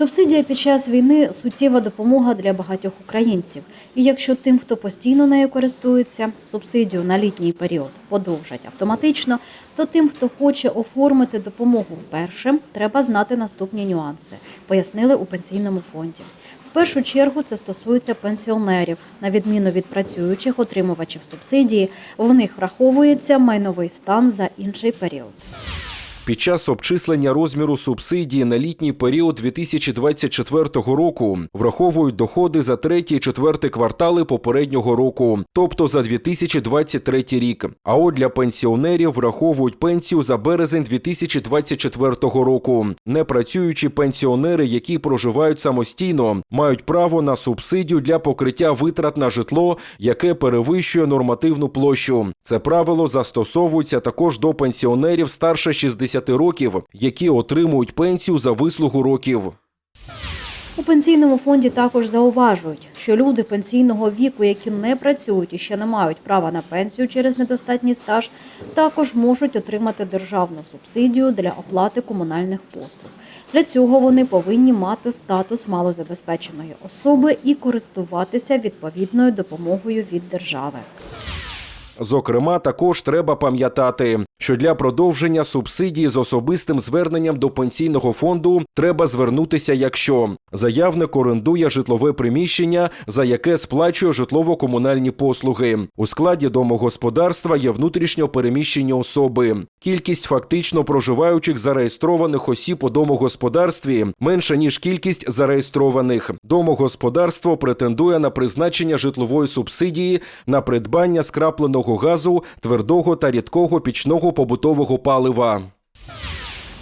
Субсидія під час війни суттєва допомога для багатьох українців. І якщо тим, хто постійно нею користується, субсидію на літній період подовжать автоматично, то тим, хто хоче оформити допомогу вперше, треба знати наступні нюанси, пояснили у пенсійному фонді. В першу чергу це стосується пенсіонерів. На відміну від працюючих отримувачів субсидії, в них враховується майновий стан за інший період. Під час обчислення розміру субсидії на літній період 2024 року враховують доходи за третій і четвертий квартали попереднього року, тобто за 2023 рік. А от для пенсіонерів враховують пенсію за березень 2024 року. Непрацюючі пенсіонери, які проживають самостійно, мають право на субсидію для покриття витрат на житло, яке перевищує нормативну площу. Це правило застосовується також до пенсіонерів старше 60 років, які отримують пенсію за вислугу років. У пенсійному фонді також зауважують, що люди пенсійного віку, які не працюють і ще не мають права на пенсію через недостатній стаж, також можуть отримати державну субсидію для оплати комунальних послуг. Для цього вони повинні мати статус малозабезпеченої особи і користуватися відповідною допомогою від держави. Зокрема, також треба пам'ятати, що для продовження субсидії з особистим зверненням до пенсійного фонду треба звернутися, якщо заявник орендує житлове приміщення, за яке сплачує житлово-комунальні послуги. У складі домогосподарства є внутрішньо переміщені особи. Кількість фактично проживаючих зареєстрованих осіб у домогосподарстві менша ніж кількість зареєстрованих. Домогосподарство претендує на призначення житлової субсидії на придбання скрапленого газу, твердого та рідкого пічного побутового палива.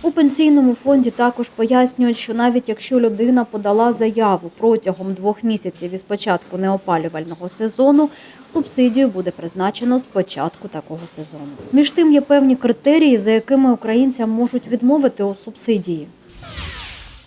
У пенсійному фонді також пояснюють, що навіть якщо людина подала заяву протягом двох місяців із початку неопалювального сезону, субсидію буде призначено з початку такого сезону. Між тим є певні критерії, за якими українцям можуть відмовити у субсидії.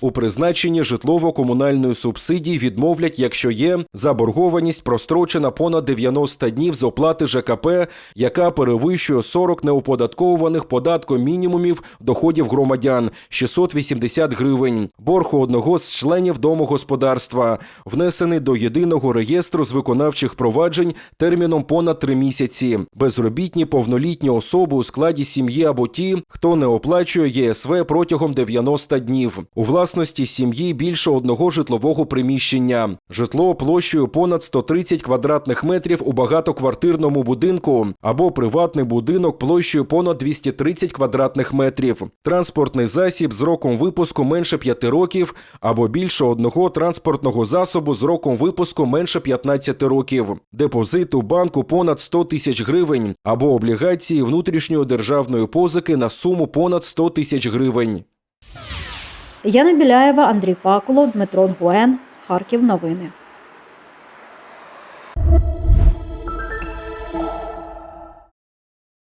У призначенні житлово-комунальної субсидії відмовлять, якщо є заборгованість прострочена понад 90 днів з оплати ЖКП, яка перевищує 40 неоподатковуваних податком мінімумів доходів громадян 680 гривень. Борг у одного з членів домогосподарства внесений до єдиного реєстру з виконавчих проваджень терміном понад 3 місяці. Безробітні повнолітні особи у складі сім'ї або ті, хто не оплачує ЄСВ протягом 90 днів. У власності сім'ї більше одного житлового приміщення. Житло площею понад 130 квадратних метрів у багатоквартирному будинку або приватний будинок площею понад 230 квадратних метрів. Транспортний засіб з роком випуску менше 5 років або більше одного транспортного засобу з роком випуску менше 15 років. Депозит у банку понад 100 тисяч гривень або облігації внутрішньої державної позики на суму понад 100 тисяч гривень. Яна Біляєва, Андрій Пакулов, Дмитро Нгуен, Харків. Новини.